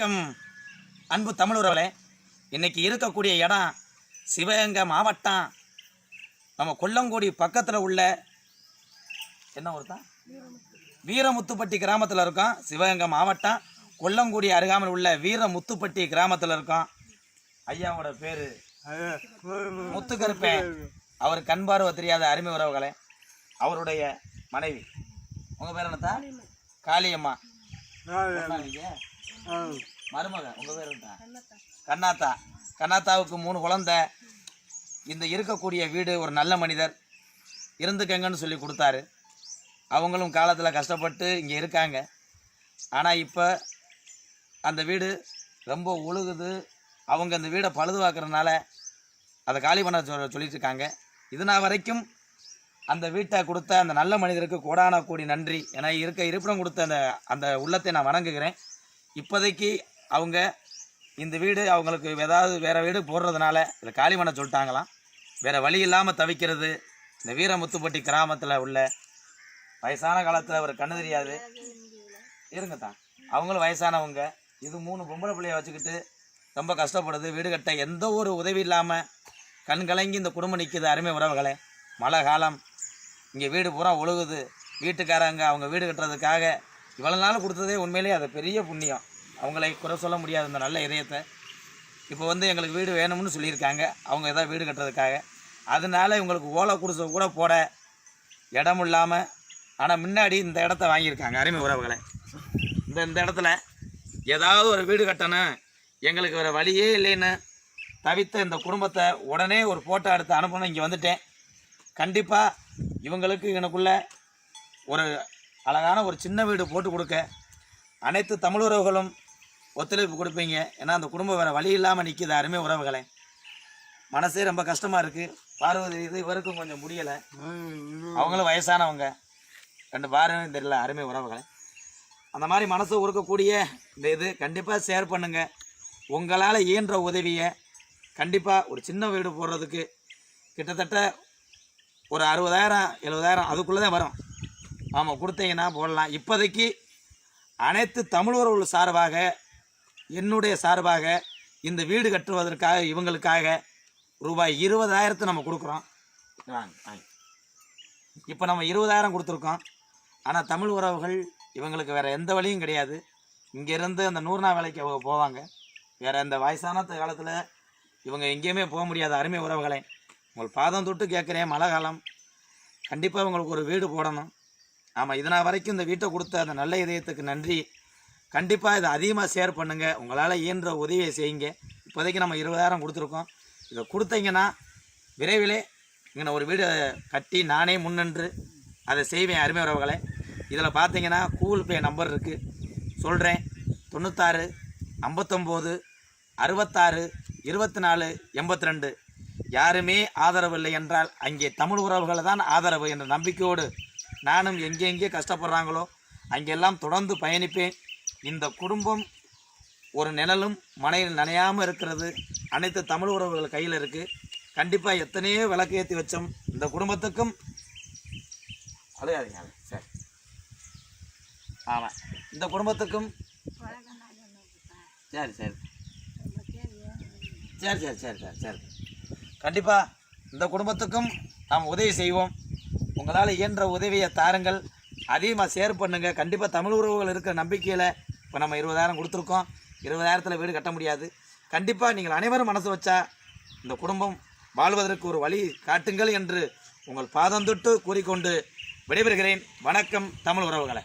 வணக்கம் அன்பு தமிழ் உறவுகளே. இன்னைக்கு இருக்கக்கூடிய இடம் சிவகங்கை மாவட்டம். நம்ம கொல்லங்குடி பக்கத்தில் உள்ள என்ன ஊர் தான்? வீரமுத்துப்பட்டி கிராமத்தில் இருக்கோம். சிவகங்கை மாவட்டம். கொல்லங்குடி அருகாமையில் உள்ள வீரமுத்துப்பட்டி கிராமத்தில் இருக்கோம். ஐயாவோட பேர் முத்துக்கருப்பேன் அவர் கண் பார்வை தெரியாத அருமை உறவுகளே. அவருடைய மனைவி. உங்கள் பேர் என்னத்தா? காளியம்மா. மருமக உங்க பேர் என்ன? கண்ணாத்தா. கண்ணாத்தாவுக்கு மூணு குழந்தை. இந்த இருக்கக்கூடிய வீடு ஒரு நல்ல மனிதர். இருந்துக்கங்கன்னு சொல்லி கொடுத்தாரு. அவங்களும் காலத்தில் கஷ்டப்பட்டு இங்கே இருக்காங்க. ஆனால் இப்போ அந்த வீடு ரொம்ப ஒழுகுது அவங்க அந்த வீடை பழுதுவாக்குறதுனால அதை காலி பண்ண சொல் சொல்லிட்டு இருக்காங்க இது நான் வரைக்கும் அந்த வீட்டை கொடுத்த அந்த நல்ல மனிதருக்கு கோடான கோடி நன்றி. ஏன்னா இருக்க இருப்பிடம் கொடுத்த அந்த அந்த உள்ளத்தை நான் வணங்குகிறேன். இப்போதைக்கு அவங்க இந்த வீடு அவங்களுக்கு ஏதாவது வேறு வீடு போடுறதுனால இதில் காலி பண்ண சொல்லிட்டாங்களாம். வேறு வழி இல்லாமல் தவிக்கிறது இந்த வீரமுத்துப்பட்டி கிராமத்தில் உள்ள வயசான காலத்தில் அவர் கண்ணு தெரியாது. இருங்க தான். அவங்களும் வயசானவங்க. இது மூணு பொம்பளை பிள்ளைய வச்சுக்கிட்டு ரொம்ப கஷ்டப்படுது. வீடு கட்ட எந்த ஒரு உதவி இல்லாமல் கண் கலங்கி இந்த குடும்பம் நிற்கிது அருமை உறவுகளே. மழை காலம் இங்கே வீடு பூரா ஒழுகுது. வீட்டுக்காரங்க அவங்க வீடு கட்டுறதுக்காக இவ்வளோ நாள் கொடுத்ததே உண்மையிலேயே அது பெரிய புண்ணியம். அவங்களை குறை சொல்ல முடியாது அந்த நல்ல இதயத்தை. இப்போ வந்து எங்களுக்கு வீடு வேணும்னு சொல்லியிருக்காங்க. அவங்க எதாவது வீடு கட்டுறதுக்காக. அதனால இவங்களுக்கு ஓலை குடிசை கூட போட இடம் இல்லாமல் ஆனால் முன்னாடி இந்த இடத்த வாங்கியிருக்காங்க. அருமை உறவுகளை. இந்த இந்த இடத்துல ஏதாவது ஒரு வீடு கட்டணும். எங்களுக்கு வேறு வழியே இல்லைன்னு தவித்த இந்த குடும்பத்தை உடனே ஒரு ஃபோட்டோ எடுத்து அனுப்பணும். இங்கே வந்துட்டேன். கண்டிப்பாக இவங்களுக்கு எனக்குள்ள ஒரு அழகான ஒரு சின்ன வீடு போட்டு கொடுக்க. அனைத்து தமிழ் உறவுகளும் ஒத்துழைப்பு கொடுப்பீங்க. ஏன்னா அந்த குடும்பம் வேறு வழி இல்லாமல் நிற்கிது அருமை உறவுகளே. மனசே ரொம்ப கஷ்டமாக இருக்குது பார்வதி இது இவருக்கும் கொஞ்சம் முடியலை. அவங்களும் வயசானவங்க. ரெண்டு பாருன்னு தெரியல அருமை உறவுகளை. அந்த மாதிரி மனசு உருக்கக்கூடிய இந்த இது கண்டிப்பாக ஷேர் பண்ணுங்கள் உங்களால் இயன்ற உதவியை கண்டிப்பாக ஒரு சின்ன வீடு போடுறதுக்கு கிட்டத்தட்ட ஒரு அறுபதாயிரம் எழுபதாயிரம் அதுக்குள்ளே தான் வரும். ஆமாம் கொடுத்தீங்கன்னா போடலாம். இப்போதைக்கு அனைத்து தமிழ் உறவுகள் சார்பாக என்னுடைய சார்பாக இந்த வீடு கட்டுவதற்காக இவங்களுக்காக ரூபாய் இருபதாயிரத்தை நம்ம கொடுக்குறோம். வாங்க இப்போ நம்ம இருபதாயிரம் கொடுத்துருக்கோம். ஆனால் தமிழ் உறவுகள் இவங்களுக்கு வேறு எந்த வழியும் கிடையாது. இங்கேருந்து அந்த நூறுநா வேலைக்கு அவங்க போவாங்க. வேறு இந்த வயசான காலத்தில் இவங்க எங்கேயுமே போக முடியாத அருமை உறவுகளை. உங்கள் பாதம் தொட்டு கேட்குறேன் மழை காலம். கண்டிப்பாக உங்களுக்கு ஒரு வீடு போடணும். ஆமாம் இதனால் வரைக்கும் இந்த வீட்டை கொடுத்த அந்த நல்ல இதயத்துக்கு நன்றி. கண்டிப்பாக இதை அதிகமாக ஷேர் பண்ணுங்கள் உங்களால் இயன்ற உதவியை செய்யுங்க. இப்போதைக்கு நம்ம இருபதாயிரம் கொடுத்துருக்கோம். இதை கொடுத்தீங்கன்னா விரைவிலே இங்கே நான் ஒரு வீடு கட்டி நானே முன்னின்று அதை செய்வேன் அருமை உறவுகளை. இதில் பார்த்தீங்கன்னா கூகுள் பே நம்பர் இருக்குது சொல்கிறேன் தொண்ணூத்தாறு ஐம்பத்தொம்போது அறுபத்தாறு இருபத்தி நாலு எண்பத்தி ரெண்டு யாருமே ஆதரவு இல்லை என்றால் அங்கே தமிழ் உறவுகள் தான் ஆதரவு என்ற நம்பிக்கையோடு நானும் எங்கெங்கே கஷ்டப்படுறாங்களோ அங்கெல்லாம் தொடர்ந்து பயணிப்பேன். இந்த குடும்பம் ஒரு நிழலும் மனையில் நனையாமல் இருக்கிறது. அனைத்து தமிழ் உறவுகள் கையில் இருக்குது கண்டிப்பாக எத்தனையோ விளக்கு ஏற்றி வச்சோம். இந்த குடும்பத்துக்கும் அழுகாதீங்க சரி. ஆமாம் இந்த குடும்பத்துக்கும் சரி சரி. சரி சரி சரி சரி சரி. கண்டிப்பாக இந்த குடும்பத்துக்கும் நாம் உதவி செய்வோம். உங்களால் இயன்ற உதவியை தாருங்கள். அதிகமாக ஷேர் பண்ணுங்கள் கண்டிப்பாக தமிழ் உறவுகள் இருக்கிற நம்பிக்கையில் இப்போ நம்ம இருபதாயிரம் கொடுத்துருக்கோம். இருபதாயிரத்தில் வீடு கட்ட முடியாது. கண்டிப்பாக நீங்கள் அனைவரும் மனசு வச்சா இந்த குடும்பம் வாழ்வதற்கு ஒரு வழி காட்டுங்கள் என்று உங்கள் பாதம் தொட்டு கூறிக்கொண்டு விடைபெறுகிறேன். வணக்கம் தமிழ் உறவுகளை.